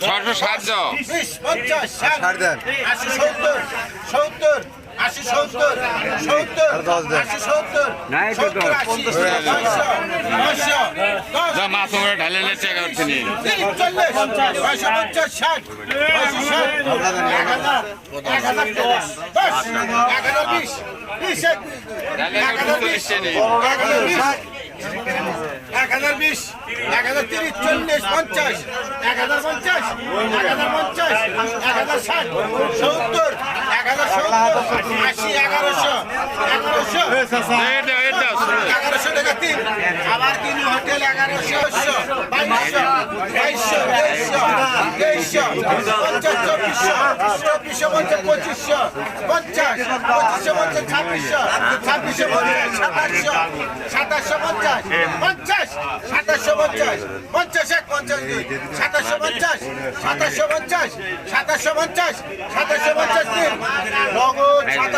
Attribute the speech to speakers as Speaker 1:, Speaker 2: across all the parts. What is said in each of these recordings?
Speaker 1: ছশো
Speaker 2: সাতশো সত্তর সত্তর আশি সত্তর সত্তর। আশি সত্তর আশি
Speaker 1: মাছ ঢালে লেটে করছে
Speaker 2: চল্লিশ পঞ্চাশ ষাট নয়শো ষাট এক হাজার এক হাজার দশ এক হাজার বিশ বিশ এক হাজার বিশ এক হাজার বিশ এক হাজার বিশ এক হাজার তিরিশ চল্লিশ পঞ্চাশ এক হাজার পঞ্চাশ এক হাজার পঞ্চাশ এক হাজার ষাট সত্তর তেইশশো পঞ্চাশ চব্বিশশো পঞ্চাশ পঁচিশশো পঞ্চাশ পঁচিশশো পঞ্চাশ ছাব্বিশশো পঞ্চাশ সাতাশশো পঞ্চাশ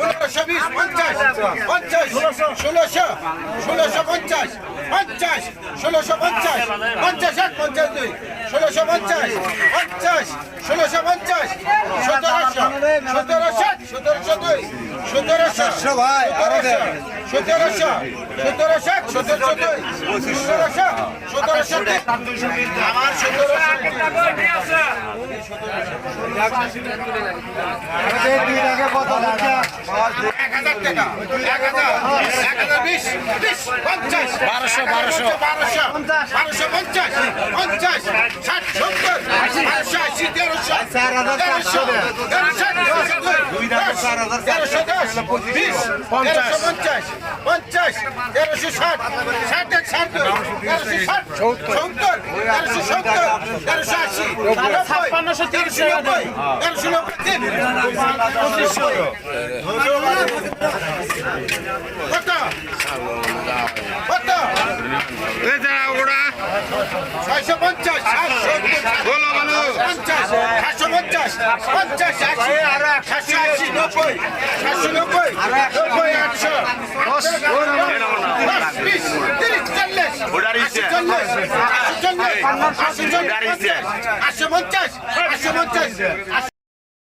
Speaker 2: পনেরোশো বিশ পঞ্চাশ পঞ্চাশ ষোলোশো। ষোলোশো পঞ্চাশ পঞ্চাশ ষোলোশো পঞ্চাশ পঞ্চাশ এক পঞ্চাশ দুই ষোলোশো পঞ্চাশ পঞ্চাশ ষোলোশো পঞ্চাশ সতেরোশো সতেরোশো সতেরোশো দুই সতেরোশো সতেরোশো। সতেরোশো সতেরোশো সতেরোশো সতেরোশো সতেরোশো আমার সতেরোশো বারোশো বারোশো। বারোশো বারোশো পঞ্চাশ পঞ্চাশ ষাট সত্তর বারোশো আশি তেরোশো তেরোশো তেরোশো তেরোশো তেরোশো পঞ্চাশ। পঞ্চাশ তেরোশো ষাট। ষাট এক ষাট। তেরোশো ষাট। সত্তর। তেরোশো সত্তর। তেরোশো আশি। নব্বই। তেরোশো। নব্বই। তেরোশো নব্বই। তিন। পঁচিশশো। কত কত
Speaker 1: এ দাও ওরা
Speaker 2: ছয়শো পঞ্চাশ সাতশো
Speaker 1: বলো বলো
Speaker 2: পঞ্চাশ সাতশো পঞ্চাশ আশি সাতশো আশি নব্বই সাতশো নব্বই নব্বই দশ বিশ তিরিশ চল্লিশ আশি চল্লিশ আশি চল্লিশ আশি চল্লিশ আশি পঞ্চাশ আশি পঞ্চাশ আশি